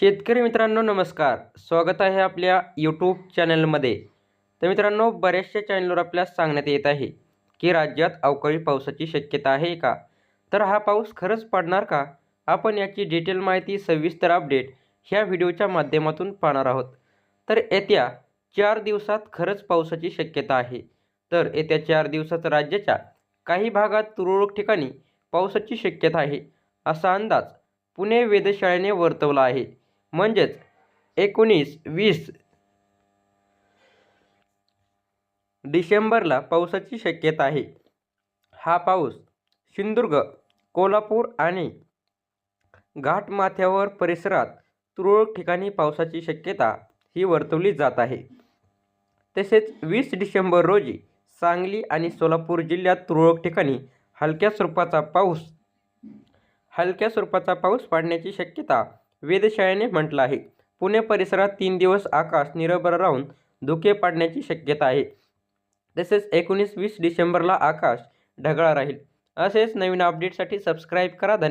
शेतकरी मित्रांनो नमस्कार. स्वागत आहे आपल्या यूट्यूब चॅनलमध्ये तर मित्रांनो बऱ्याचशा चॅनलवर आपल्याला सांगण्यात येत आहे की राज्यात अवकाळी पावसाची शक्यता आहे का? तर हा पाऊस खरंच पडणार का? आपण याची डिटेल माहिती सविस्तर अपडेट ह्या व्हिडिओच्या माध्यमातून पाहणार आहोत. तर येत्या चार दिवसात खरंच पावसाची शक्यता आहे. तर येत्या चार दिवसात राज्याच्या काही भागात तुरळक ठिकाणी पावसाची शक्यता आहे असा अंदाज पुणे वेधशाळेने वर्तवला आहे. म्हणजेच एकोणीस वीस डिसेंबरला पावसाची शक्यता आहे. हा पाऊस सिंधुदुर्ग कोल्हापूर आणि घाटमाथ्यावर परिसरात तुरळक ठिकाणी पावसाची शक्यता ही वर्तवली जात आहे. तसेच वीस डिसेंबर रोजी सांगली आणि सोलापूर जिल्ह्यात तुरळक ठिकाणी हलक्या स्वरूपाचा पाऊस हलक्या स्वरूपाचा पाऊस पडण्याची शक्यता वेधशाळेने म्हटलं आहे. पुणे परिसरात तीन दिवस आकाश निरभ्र राहून धुके पाडण्याची शक्यता आहे. तसेच एकोणीस वीस डिसेंबरला आकाश ढगाळ राहील. असेच नवीन अपडेटसाठी सबस्क्राईब करा. धन्यवाद.